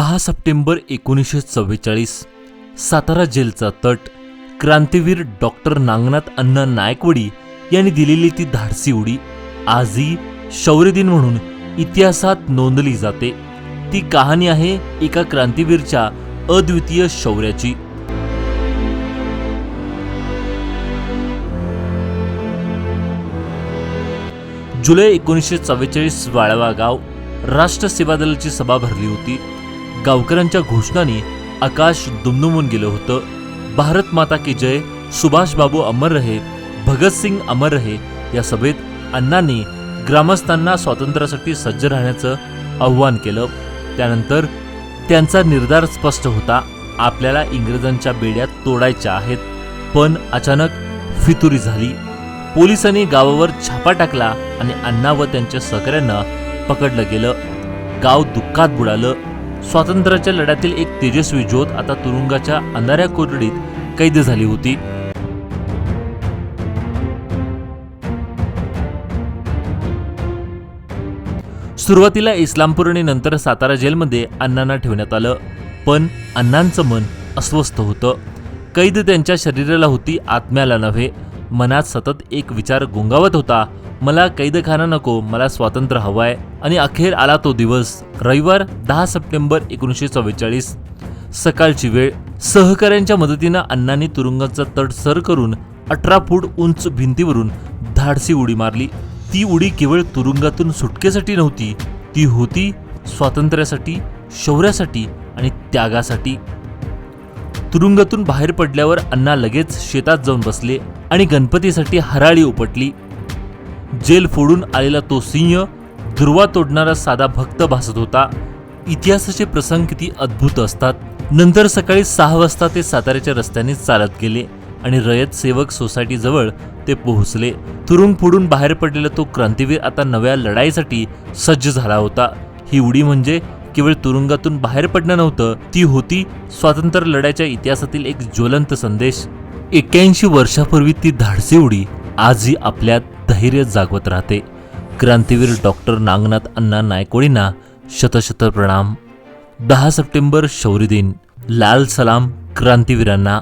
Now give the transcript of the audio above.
दहा सप्टेंबर एकोणीसशे चव्वेचाळीस सातारा जेलचा तट क्रांतीवीर डॉक्टर नागनाथ अण्णा नायकवडी यांनी दिलेली ती धाडसी उडी आजही शौर्य दिन म्हणून इतिहासात नोंदली जाते. ती कहाणी आहे एका क्रांतीवीरच्या अद्वितीय शौर्याची. जुलै एकोणीसशे चव्वेचाळीस वाळवा गाव राष्ट्र सेवा दलाची सभा भरली होती. गावकऱ्यांच्या घोषणांनी आकाश दुमदुमून गेलं होतं. भारत माता की जय सुभाषबाबू अमर रहे भगतसिंग अमर रहे या सभेत अण्णांनी ग्रामस्थांना स्वातंत्र्यासाठी सज्ज राहण्याचं आव्हान केलं. त्यानंतर त्यांचा निर्धार स्पष्ट होता. आपल्याला इंग्रजांच्या बेड्या तोडायच्या आहेत पण अचानक फितुरी झाली. पोलिसांनी गावावर छापा टाकला आणि अण्णा व त्यांच्या सहकाऱ्यांना पकडलं गेलं. गाव दुःखात बुडालं. स्वातंत्र्याच्या लढ्यातील एक तेजस्वी ज्योत आता तुरुंगाच्या अंधाऱ्या कोठडीत कैद झाली होती. सुरुवातीला इस्लामपूर आणि नंतर सातारा जेलमध्ये अण्णांना ठेवण्यात आलं. पण अण्णांचं मन अस्वस्थ होतं. कैद त्यांच्या शरीराला होती आत्म्याला नव्हे. मनात सतत एक विचार गुंगावत होता. मला कैदखाना नको मला स्वातंत्र्य हवाय. आणि अखेर आला तो दिवस रविवार दहा सप्टेंबर एकोणीसशे चव्वेचाळीस. सकाळची वेळ. सहकाऱ्यांच्या मदतीनं अण्णांनी तुरुंगाचा तट सर करून अठरा फूट उंच भिंतीवरून धाडसी उडी मारली. ती उडी केवळ तुरुंगातून सुटकेसाठी नव्हती ती होती स्वातंत्र्यासाठी शौर्यासाठी आणि त्यागासाठी. तुरुंगातून बाहेर पडल्यावर अण्णा लगेच शेतात जाऊन बसले आणि गणपतीसाठी हराळी उपटली. जेल फोडून आलेला तो सिंह दुर्वा तोडणारा साधा भक्त भासत होता. इतिहासाचे प्रसंग किती अद्भुत असतात. नंतर सकाळी सहा वाजता ते साताऱ्याच्या रस्त्याने चालत गेले आणि रयत सेवक सोसायटीजवळ ते पोहोचले. तुरुंग फोडून बाहेर पडलेला तो क्रांतीवीर आता नव्या लढाईसाठी सज्ज झाला होता. ही उडी म्हणजे केवळ तुरुंगातून बाहेर पडणं नव्हतं ती होती स्वातंत्र्य लढ्याच्या इतिहासातील एक ज्वलंत संदेश. एक्क्याऐंशी वर्षापूर्वी ती धाडसी उडी आजही आपल्यात. धैर्य जागवत राहते. क्रांतीवीर डॉक्टर नागनाथ अण्णा नायकोडींना शतशत प्रणाम दहा सप्टेंबर शौर्य दिन. लाल सलाम क्रांतीवीरांना.